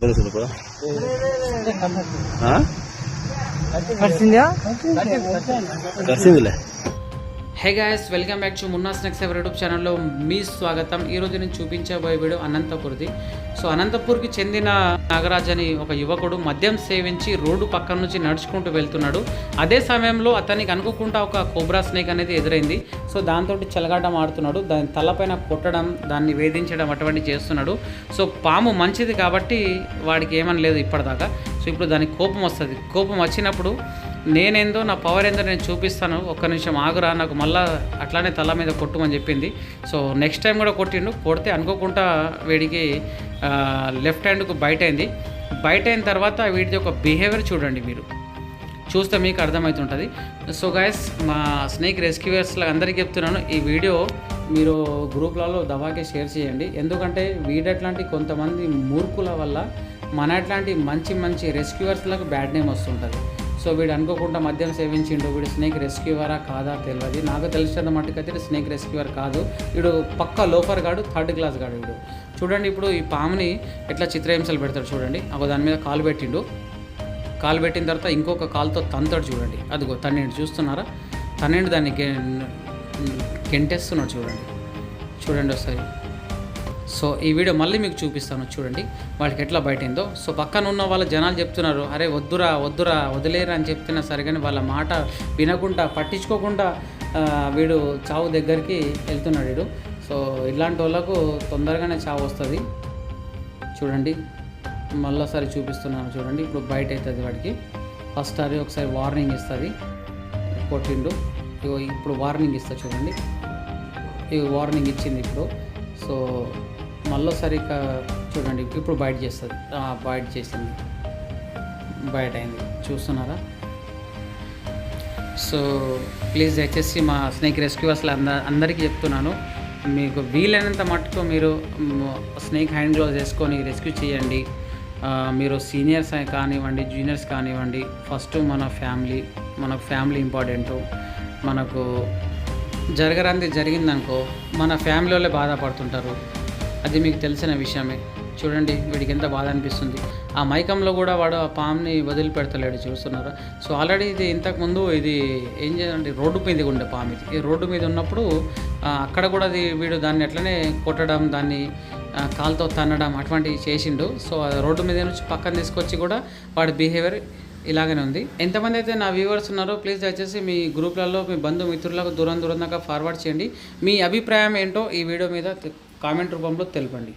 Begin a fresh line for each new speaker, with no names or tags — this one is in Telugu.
노래
들을
거야? 네네네. 아?
같이 냐 같이 냐 같이 냐 hey guys welcome back to Munna snacks ever YouTube ఛానల్లో మీ స్వాగతం. ఈ నేను చూపించబోయే వీడియో అనంతపూర్ది. సో అనంతపూర్కి చెందిన నాగరాజ్ అని ఒక యువకుడు మద్యం సేవించి రోడ్డు పక్కన నుంచి నడుచుకుంటూ వెళ్తున్నాడు. అదే సమయంలో అతనికి అనుకోకుండా ఒక కోబ్రా స్నేక్ అనేది ఎదురైంది. సో దాంతో చెలగాటం ఆడుతున్నాడు. దాని తలపైన కొట్టడం దాన్ని వేధించడం అటువంటి చేస్తున్నాడు. సో పాము మంచిది కాబట్టి వాడికి ఏమని లేదు ఇప్పటిదాకా. సో ఇప్పుడు దానికి కోపం వస్తుంది. కోపం వచ్చినప్పుడు నేనేందో నా పవర్ ఏందో నేను చూపిస్తాను. ఒక్క నిమిషం ఆగురా నాకు మళ్ళా అట్లానే తల మీద కొట్టుమని చెప్పింది. సో నెక్స్ట్ టైం కూడా కొట్టిండు. కొడితే అనుకోకుండా వీడికి లెఫ్ట్ హ్యాండ్కు బయట అయింది. బయట అయిన తర్వాత వీడిది ఒక బిహేవియర్ చూడండి మీరు. చూస్తే మీకు అర్థమవుతుంటుంది సో గాయస్ మా స్నేక్ రెస్క్యూవర్స్లో అందరికీ చెప్తున్నాను ఈ వీడియో మీరు గ్రూప్లలో దవాకే షేర్ చేయండి. ఎందుకంటే వీడట్లాంటి కొంతమంది మూర్ఖుల వల్ల మన అట్లాంటి మంచి మంచి రెస్క్యూవర్స్లకు బ్యాడ్ నేమ్ వస్తుంటుంది. సో వీడు అనుకోకుండా మద్యం సేవించిండు. వీడు స్నేక్ రెస్క్యూవరా కాదా తెలియదు నాకు తెలిసిన మట్టుకైతే స్నేక్ రెస్క్యూవర్ కాదు. వీడు పక్క లోఫర్ గాడు థర్డ్ క్లాస్ గాడు వీడు. చూడండి ఇప్పుడు ఈ పాముని ఎట్లా చిత్రహింసలు పెడతాడు చూడండి. ఒక దాని మీద కాలు పెట్టిండు. కాలు పెట్టిన తర్వాత ఇంకొక కాలుతో తంతాడు చూడండి. అదిగో తన్నిండు చూస్తున్నారా? తన్నిండు దాన్ని గె గెంటేస్తున్నాడు చూడండి. చూడండి ఒకసారి. సో ఈ వీడియో మళ్ళీ మీకు చూపిస్తాను చూడండి. వాడికి ఎట్లా బయటిందో. సో పక్కన ఉన్న వాళ్ళ జనాలు చెప్తున్నారు అరే వద్దురా వద్దురా వదిలేరా అని చెప్తున్నా సరే కానీ వాళ్ళ మాట వినకుండా పట్టించుకోకుండా వీడు చావు దగ్గరికి వెళ్తున్నాడు వీడు. సో ఇలాంటి వాళ్ళకు తొందరగానే చావు వస్తుంది. చూడండి మళ్ళీసారి చూపిస్తున్నాను చూడండి. ఇప్పుడు బయట అవుతుంది వాడికి. ఫస్ట్ అది ఒకసారి వార్నింగ్ ఇస్తుంది. కొట్టిండు. ఇప్పుడు వార్నింగ్ ఇస్తా చూడండి. ఇవి వార్నింగ్ ఇచ్చింది ఇప్పుడు. సో మళ్ళీసారి ఇక చూడండి ఇప్పుడు బయట చేస్తుంది. బయట చేసింది. బయట అయింది. చూస్తున్నారా? సో ప్లీజ్ దయచేసి మా స్నేక్ రెస్క్యూవర్స్లో అంద అందరికీ చెప్తున్నాను. మీకు వీలైనంత మట్టుకు మీరు స్నేక్ హ్యాండ్ గ్లోవ్స్ వేసుకొని రెస్క్యూ చేయండి. మీరు సీనియర్స్ కానివ్వండి జూనియర్స్ కానివ్వండి ఫస్ట్ మన ఫ్యామిలీ మన ఫ్యామిలీ ఇంపార్టెంటు. మనకు జరగరంది జరిగిందనుకో మన ఫ్యామిలీ వాళ్ళే బాధపడుతుంటారు. అది మీకు తెలిసిన విషయమే. చూడండి వీడికి ఎంత బాధ అనిపిస్తుంది. ఆ మైకంలో కూడా వాడు ఆ పామ్ని వదిలిపెడతలేడు చూస్తున్నారా? సో ఆల్రెడీ ఇది ఇంతకుముందు ఇది ఏం చేయాలంటే రోడ్డు మీద ఉండే పాము ఇది. ఈ రోడ్డు మీద ఉన్నప్పుడు అక్కడ కూడా అది వీడు దాన్ని అట్లనే కొట్టడం దాన్ని కాలుతో తన్నడం అటువంటివి చేసిండు. సో ఆ రోడ్డు మీద నుంచి పక్కన తీసుకొచ్చి కూడా వాడి బిహేవియర్ ఇలాగనే ఉంది. ఎంతమంది అయితే నా వ్యూవర్స్ ఉన్నారో ప్లీజ్ దయచేసి మీ గ్రూప్లలో మీ బంధుమిత్రులకు దూరం దూరం దాకా ఫార్వర్డ్ చేయండి. మీ అభిప్రాయం ఏంటో ఈ వీడియో మీద కామెంట్ రూపంలో తెలపండి.